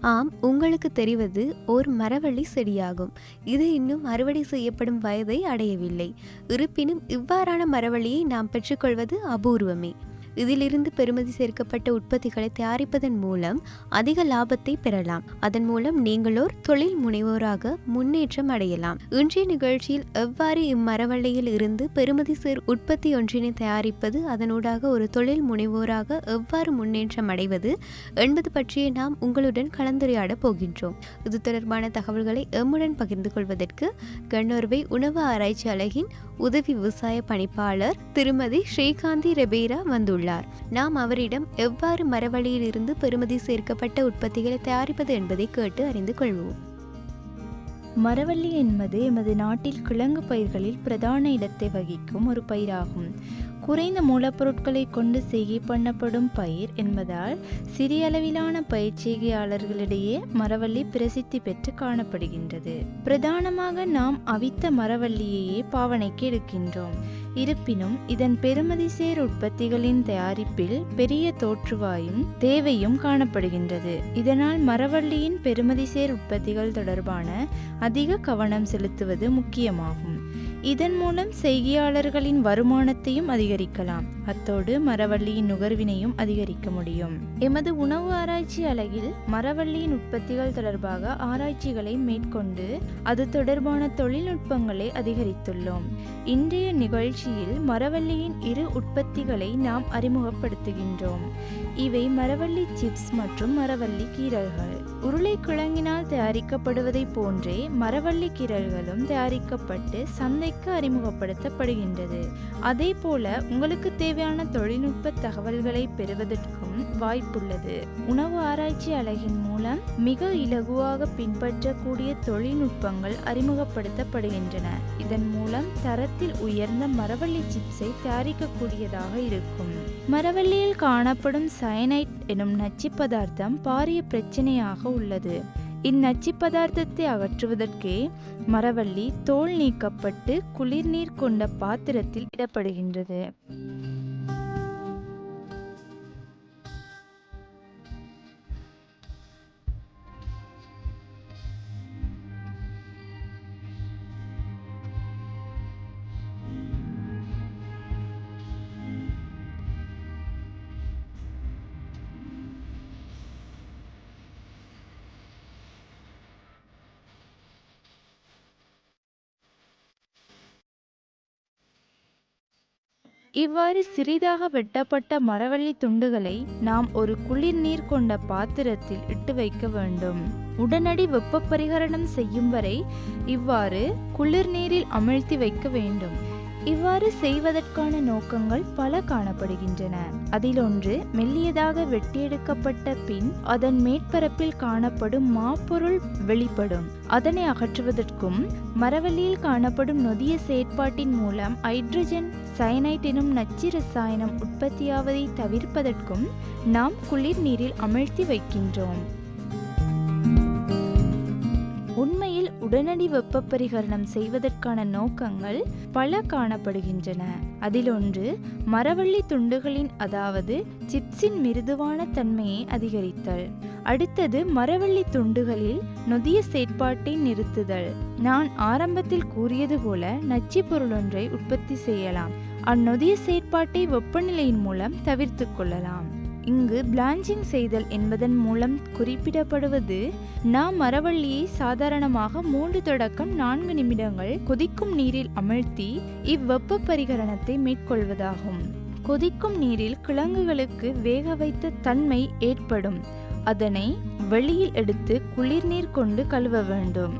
ஆம் உங்களுக்கு தெரிவது ஓர் மரவள்ளி செடியாகும். இது இன்னும் அறுவடை செய்யப்படும் வயதை அடையவில்லை. இருப்பினும் இவ்வாறான மரவள்ளியை நாம் பெற்றுக்கொள்வது அபூர்வமே. இதிலிருந்து பெறுமதி சேர்க்கப்பட்ட உற்பத்திகளை தயாரிப்பதன் மூலம் அதிக லாபத்தை பெறலாம். அதன் மூலம் நீங்களோர் தொழில் முனைவோராக முன்னேற்றம் அடையலாம். இன்றைய நிகழ்ச்சியில் எவ்வாறு இம்மரவள்ளியில் இருந்து பெறுமதி சேர் உற்பத்தி ஒன்றினை தயாரிப்பது அதனூடாக ஒரு தொழில் முனைவோராக எவ்வாறு முன்னேற்றம் அடைவது என்பது பற்றியே நாம் உங்களுடன் கலந்துரையாட போகின்றோம். இது தொடர்பான தகவல்களை எம்முடன் பகிர்ந்து கொள்வதற்கு கண்ணோர்வை உணவு ஆராய்ச்சி அலகின் உதவி விவசாய பணிப்பாளர் திருமதி ஸ்ரீகாந்தி ரெபேரா வந்துள்ளார். நாம் அவரிடம் எவ்வாறு மரவழியில் இருந்து பெறுமதி சேர்க்கப்பட்ட உற்பத்திகளை தயாரிப்பது என்பதை கேட்டு அறிந்து கொள்வோம். மரவள்ளி என்பது எமது நாட்டில் கிழங்கு பயிர்களில் பிரதான இடத்தை வகிக்கும் ஒரு பயிராகும். குறைந்த மூலப்பொருட்களை கொண்டு செய்கை பண்ணப்படும் பயிர் என்பதால் சிறிய அளவிலான பயிர் செய்கையாளர்களிடையே மரவள்ளி பிரசித்தி பெற்று காணப்படுகின்றது. பிரதானமாக நாம் அவித்த மரவள்ளியையே பாவனைக்கு எடுக்கின்றோம். இருப்பினும் இதன் பெறுமதி சேர் உற்பத்திகளின் தயாரிப்பில் பெரிய தோற்றுவாயும் தேவையும் காணப்படுகின்றது. இதனால் மரவள்ளியின் பெறுமதி சேர் உற்பத்திகள் தொடர்பான அதிக கவனம் செலுத்துவது முக்கியமாகும். இதன் மூலம் செய்கையாளர்களின் வருமானத்தையும் அதிகரிக்கலாம். அத்தோடு மரவள்ளியின் நுகர்வினையும் அதிகரிக்க முடியும். எமது உணவு ஆராய்ச்சி அலகில் மரவள்ளியின் உற்பத்திகள் தொடர்பாக ஆராய்ச்சிகளை மேற்கொண்டு அது தொடர்பான தொழில்நுட்பங்களை அதிகரித்துள்ளோம். இன்றைய நிகழ்ச்சியில் மரவள்ளியின் இரு உற்பத்திகளை நாம் அறிமுகப்படுத்துகின்றோம். இவை மரவள்ளி சிப்ஸ் மற்றும் மரவள்ளி கீரல்கள். உருளைக்கிழங்கினால் தயாரிக்கப்படுவதை போன்றே மரவள்ளி கீரல்களும் தயாரிக்கப்பட்டு சந்தை சந்தைக்கு அறிமுகப்படுத்தப்படுகின்றது. அதே போல உங்களுக்கு தேவையான தொழில்நுட்ப தகவல்களை பெறுவதற்கும் வாய்ப்புள்ளது. உணவு ஆராய்ச்சி அலகின் மூலம் மிக இலகுவாக பின்பற்றக்கூடிய தொழில்நுட்பங்கள் அறிமுகப்படுத்தப்படுகின்றன. இதன் மூலம் தரத்தில் உயர்ந்த மரவள்ளி சிப்ஸை தயாரிக்கக்கூடியதாக இருக்கும். மரவள்ளியில் காணப்படும் சயனைட் எனும் நச்சு பதார்த்தம் பாரிய பிரச்சனையாக உள்ளது. இந்நச்சு பதார்த்தத்தை அகற்றுவதற்கே மரவள்ளி தோல் நீக்கப்பட்டு குளிர்நீர் கொண்ட பாத்திரத்தில் இடப்படுகின்றது. இவ்வாறு சிறிதாக வெட்டப்பட்ட மரவள்ளி துண்டுகளை நாம் ஒரு குளிர் நீர் கொண்ட பாத்திரத்தில் இட்டு வைக்க வேண்டும். உடனடி வெப்ப பரிகரணம் செய்யும் வரை இவ்வாறு குளிர் நீரில் அமிழ்த்தி வைக்க வேண்டும். இவ்வாறு செய்வதற்கான நோக்கங்கள் பல காணப்படுகின்றன. அதில் ஒன்று மெல்லியதாக வெட்டியெடுக்கப்பட்ட பின் அதன் மேற்பரப்பில் காணப்படும் மாப்பொருள் வெளிப்படும். அதனை அகற்றுவதற்கும் மரவள்ளியில் காணப்படும் நொதிய செயற்பாட்டின் மூலம் ஹைட்ரஜன் சயனைட் எனும் நச்சு ரசாயனம் உற்பத்தியாவதை தவிர்ப்பதற்கும் நாம் குளிர் நீரில் அமிழ்த்தி வைக்கின்றோம். உடனடி வெப்ப பரிகரணம் செய்வதற்கான நோக்கங்கள் பல காணப்படுகின்றன. அதில் ஒன்று மரவள்ளி துண்டுகளின் அதாவது சிப்ஸின் மிருதுவான தன்மையை அதிகரித்தல். அடுத்தது மரவள்ளி துண்டுகளில் நொதிய செயற்பாட்டை நிறுத்துதல். நான் ஆரம்பத்தில் கூறியது போல நச்சு பொருளொன்றை உற்பத்தி செய்யலாம். அந்நொதிய செயற்பாட்டை வெப்பநிலையின் மூலம் தவிர்த்து கொள்ளலாம். இங்கு பிளாஞ்சிங் செய்தல் என்பதன் மூலம் குறிப்பிடப்படுவது நாம் மரவள்ளியை சாதாரணமாக மூன்று தொடக்கம் நான்கு நிமிடங்கள் கொதிக்கும் நீரில் அமழ்த்தி இவ்வெப்ப பரிகரணத்தை மேற்கொள்வதாகும். கொதிக்கும் நீரில் கிழங்குகளுக்கு வேக வைத்த தன்மை ஏற்படும். அதனை வெளியில் எடுத்து குளிர்நீர் கொண்டு கழுவ வேண்டும்.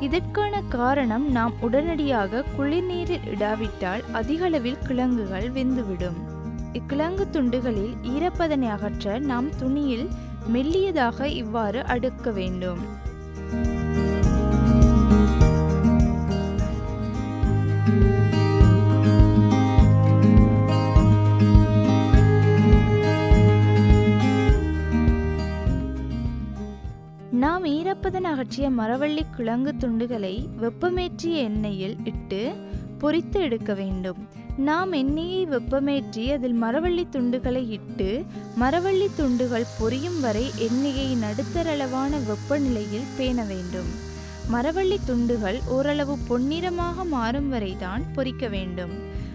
இதற்கான காரணம் நாம் உடனடியாக குளிர்நீரில் இடாவிட்டால் அதிகளவில் கிழங்குகள் வெந்துவிடும். இக்கிழங்கு துண்டுகளில் ஈரப்பதனை அகற்ற நாம் துணியில் மெல்லியதாக இவ்வாறு அடுக்க வேண்டும். நாம் ஈரப்பதன் அகற்றிய மரவள்ளி கிழங்கு துண்டுகளை வெப்பமேற்றிய எண்ணெயில் இட்டு பொரித்து எடுக்க வேண்டும். நாம் எண்ணெயை வெப்பமேற்றி அதில் மரவள்ளி துண்டுகளை இட்டு மரவள்ளி துண்டுகள் பொரியும் வரை எண்ணெயை நடுத்தரளவான வெப்பநிலையில் பேண வேண்டும். மரவள்ளி துண்டுகள் ஓரளவு பொன்னிறமாக மாறும் வரைதான் பொரிக்க வேண்டும்.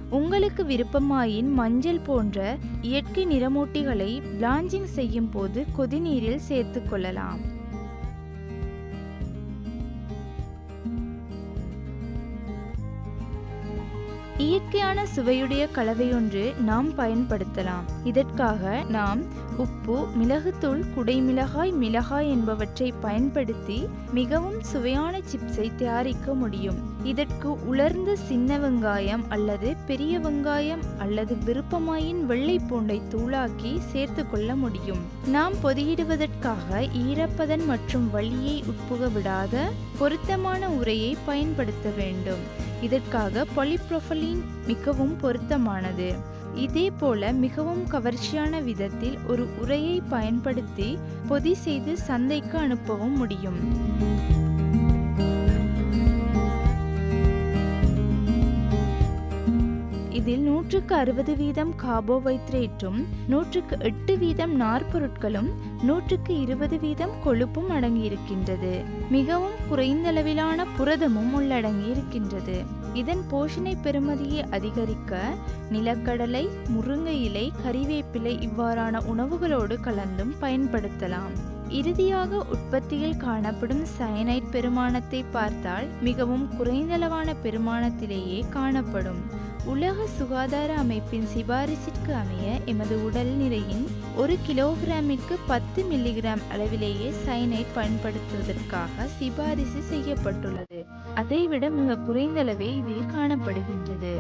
உங்களுக்கு விருப்பமாயின் மஞ்சள் போன்ற இயற்கை நிறமூட்டிகளை பிளாஞ்சிங் செய்யும் போது கொதிநீரில் சேர்த்து கொள்ளலாம். இயற்கையான சுவையுடைய கலவையொன்று நாம் பயன்படுத்தலாம். இதற்காக நாம் உப்பு மிளகுத்தூள் குடைமிளகாய் மிளகாய் என்பவற்றை பயன்படுத்தி மிகவும் சுவையான சிப்ஸை தயாரிக்க முடியும். இதற்கு உலர்ந்த சின்ன வெங்காயம் அல்லது பெரிய வெங்காயம் அல்லது விருப்பமாயின் வெள்ளை பூண்டை தூளாக்கி சேர்த்து கொள்ள முடியும். நாம் பொதியிடுவதற்காக ஈரப்பதன் மற்றும் வலியை உட்புக விடாத பொருத்தமான உரையை பயன்படுத்த வேண்டும். இதற்காக பாலிப்ரொஃபலின் மிகவும் பொருத்தமானது. இதே போல மிகவும் கவர்ச்சியான விதத்தில் ஒரு உரையை பயன்படுத்தி பொதி செய்து சந்தைக்கு அனுப்பவும் முடியும். இதில் நூற்றுக்கு அறுபது வீதம் கார்போஹைட்ரேட்டும் நூற்றுக்கு எட்டு வீதம் நார்பொருட்களும் நூற்றுக்கு இருபது வீதம் கொழுப்பும் அடங்கியிருக்கின்றது. மிகவும் குறைந்தளவிலான புரதமும் உள்ளடங்கி இருக்கின்றது இதன் போஷணை பெறுமதியை அதிகரிக்க நிலக்கடலை முருங்கை இலை கறிவேப்பிலை இவ்வாறான உணவுகளோடு கலந்தும் பயன்படுத்தலாம். இறுதியாக உற்பத்தியில் காணப்படும் சயனைட் பெருமானத்தை பார்த்தால் மிகவும் குறைந்தளவான பெருமானத்திலேயே காணப்படும். உலக சுகாதார அமைப்பின் சிபாரிசிற்கு அமைய எமது உடல் நிறையின் ஒரு கிலோகிராமிற்கு பத்து மில்லிகிராம் அளவிலேயே சைனைட் பயன்படுத்துவதற்காக சிபாரிசு செய்யப்பட்டுள்ளது. அதைவிட மிக குறைந்தளவே இதில் காணப்படுகின்றது.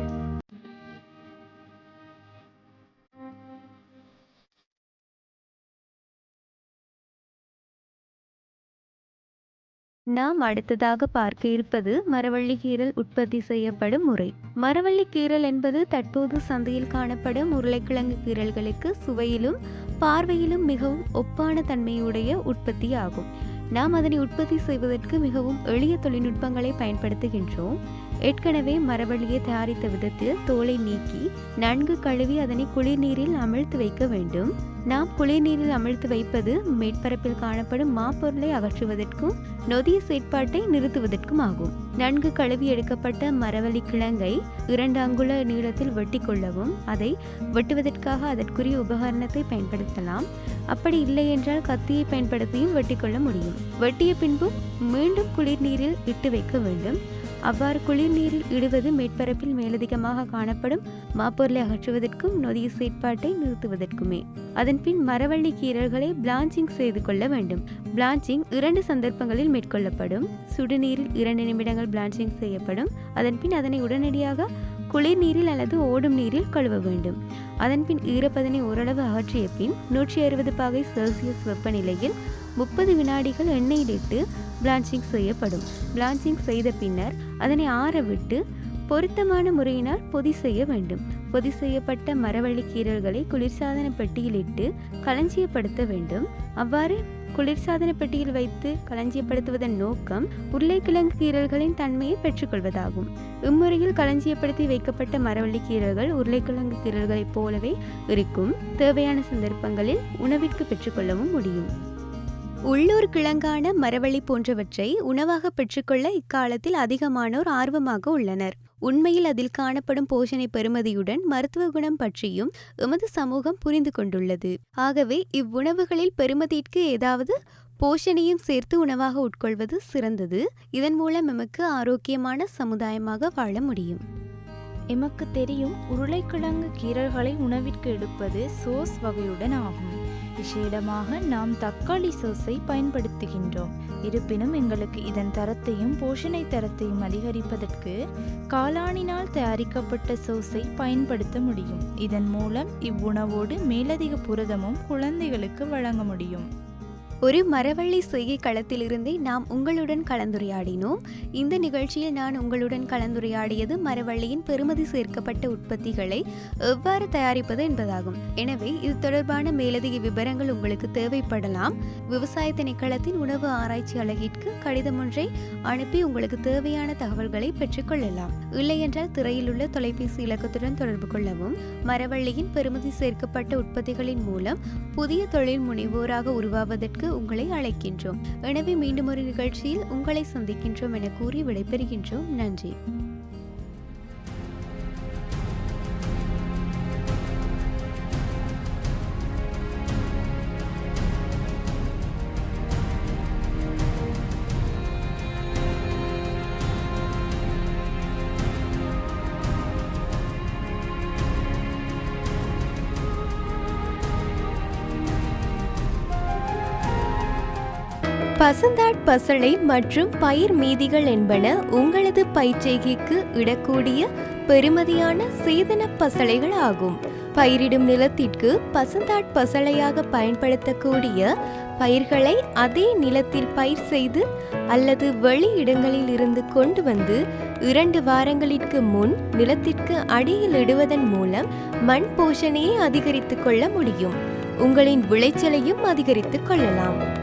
நாம் அடுத்ததாக பார்க்க இருப்பது மரவள்ளி கீரல் உற்பத்தி செய்யப்படும் முறை. மரவள்ளி கீரல் என்பது தற்போது சந்தையில் காணப்படும் உருளைக்கிழங்கு கீரல்களுக்கு சுவையிலும் பார்வையிலும் மிகவும் ஒப்பான தன்மையுடைய உற்பத்தி ஆகும். நாம் அதனை உற்பத்தி செய்வதற்கு மிகவும் எளிய தொழில்நுட்பங்களை பயன்படுத்துகின்றோம். ஏற்கனவே மரவள்ளியை தயாரித்த விதத்தில் தோலை நீக்கி நன்கு கழுவி அதனை குளிர்நீரில் அமிழ்த்து வைக்க வேண்டும். நாம் குளிர்நீரில் அமிழ்த்து வைப்பது மேற்பரப்பில் காணப்படும் மாப்பொருளை அகற்றுவதற்கும் நொதிய செயற்பாட்டை நிறுத்துவதற்கும் ஆகும். நன்கு கழுவி எடுக்கப்பட்ட மரவள்ளி கிழங்கை இரண்டு அங்குல நீளத்தில் வெட்டி கொள்ளவும் அதை வெட்டுவதற்காக அதற்குரிய உபகரணத்தை பயன்படுத்தலாம். அப்படி இல்லை என்றால் கத்தியை பயன்படுத்தியும் வெட்டிக்கொள்ள முடியும். வெட்டிய பின்பும் மீண்டும் குளிர்நீரில் இட்டு வைக்க வேண்டும். அவ்வாறு குளிர்நீரில் இடுவது மேற்பரப்பில் மேலதிகமாக காணப்படும் மாப்பொருளை அகற்றுவதற்கும் நொதிய செயற்பாட்டை நிறுத்துவதற்குமே. அதன்பின் மரவள்ளி கீரல்களை பிளாஞ்சிங் செய்து கொள்ள வேண்டும். பிளாஞ்சிங் இரண்டு சந்தர்ப்பங்களில் மேற்கொள்ளப்படும். சுடுநீரில் இரண்டு நிமிடங்கள் பிளாஞ்சிங் செய்யப்படும். அதன்பின் அதனை உடனடியாக குளிர் நீரில் அல்லது ஓடும் நீரில் கழுவ வேண்டும். அதன்பின் ஈரப்பதனை ஓரளவு அகற்றிய பின் நூற்றி அறுபது பாகை செல்சியஸ் வெப்பநிலையில் முப்பது வினாடிகள் எண்ணெயிலிட்டு பிளான்ச்சிங் செய்யப்படும். பிளான்ச்சிங் செய்த பின்னர் அதனை ஆறவிட்டு பொருத்தமான முறையினால் பொதி செய்ய வேண்டும். பொதி செய்யப்பட்ட மரவள்ளி கீரல்களை குளிர்சாதன பெட்டியில் இட்டு களஞ்சியப்படுத்த வேண்டும். அவ்வாறு குளிர்சாதன பெட்டியில் வைத்து களஞ்சியப்படுத்துவதன் நோக்கம் உருளைக்கிழங்கு கீரல்களின் தன்மையை பெற்றுக்கொள்வதாகும். இம்முறையில் களஞ்சியப்படுத்தி வைக்கப்பட்ட மரவள்ளி கீரல்கள் உருளைக்கிழங்கு கீரல்களைப் போலவே இருக்கும். தேவையான சந்தர்ப்பங்களில் உணவிற்கு பெற்றுக்கொள்ளவும் முடியும். உள்ளூர் கிழங்கான மரவள்ளி போன்றவற்றை உணவாக பெற்றுக்கொள்ள இக்காலத்தில் அதிகமானோர் ஆர்வமாக உள்ளனர். உண்மையில் அதில் காணப்படும் போஷணை பெறுமதியுடன் மருத்துவ குணம் பற்றியும் எமது சமூகம் புரிந்து கொண்டுள்ளது. ஆகவே இவ்வுணவுகளில் பெறுமதிக்கு ஏதாவது போஷணையும் சேர்த்து உணவாக உட்கொள்வது சிறந்தது. இதன் மூலம் எமக்கு ஆரோக்கியமான சமுதாயமாக வாழ முடியும். எமக்கு தெரியும் உருளைக்கிழங்கு கீரல்களை உணவிற்கு எடுப்பது சோஸ் வகையுடன் ஆகும். விசேடமாக நாம் தக்காளி சோஸை பயன்படுத்துகின்றோம். இருப்பினும் எங்களுக்கு இதன் தரத்தையும் போஷணை தரத்தையும் அதிகரிப்பதற்கு காளானினால் தயாரிக்கப்பட்ட சோஸை பயன்படுத்த முடியும். இதன் மூலம் இவ்வுணவோடு மேலதிக புரதமும் குழந்தைகளுக்கு வழங்க முடியும். ஒரு மரவள்ளி செய்கை களத்திலிருந்தே நாம் உங்களுடன் கலந்துரையாடினோம். இந்த நிகழ்ச்சியில் நான் உங்களுடன் கலந்துரையாடியது மரவள்ளியின் பெறுமதி சேர்க்கப்பட்ட உற்பத்திகளை எவ்வாறு தயாரிப்பது என்பதாகும். எனவே இது தொடர்பான மேலதிக விவரங்கள் உங்களுக்கு தேவைப்படலாம். விவசாய திணைக்களத்தின் உணவு ஆராய்ச்சி அலகிற்கு கடிதம் ஒன்றை அனுப்பி உங்களுக்கு தேவையான தகவல்களை பெற்றுக்கொள்ளலாம் இல்லையென்றால் திரையில் உள்ள தொலைபேசி இலக்கத்துடன் தொடர்பு கொள்ளவும். மரவள்ளியின் பெருமதி சேர்க்கப்பட்ட உற்பத்திகளின் மூலம் புதிய தொழில் முனைவோராக உருவாவதற்கு உங்களை அழைக்கின்றோம். எனவே மீண்டும் ஒரு நிகழ்ச்சியில் உங்களை சந்திக்கின்றோம் என கூறி விடைபெறுகின்றோம். நன்றி. பசுந்தாட் பசளை மற்றும் பயிர் மீதிகள் என்பன உங்களது பயிர்ச்செய்கைக்கு இடக்கூடிய பெருமதியான சீதன பசளைகள் ஆகும் பயிரிடும் நிலத்திற்கு பசுந்தாட் பசளையாக பயன்படுத்தக்கூடிய பயிர்களை அதே நிலத்தில் பயிர் செய்து அல்லது வெளி இடங்களில் இருந்து கொண்டு வந்து இரண்டு வாரங்களிற்கு முன் நிலத்திற்கு அடியில் இடுவதன் மூலம் மண் போஷணையை அதிகரித்துக் கொள்ள முடியும். உங்களின் விளைச்சலையும் அதிகரித்துக் கொள்ளலாம்.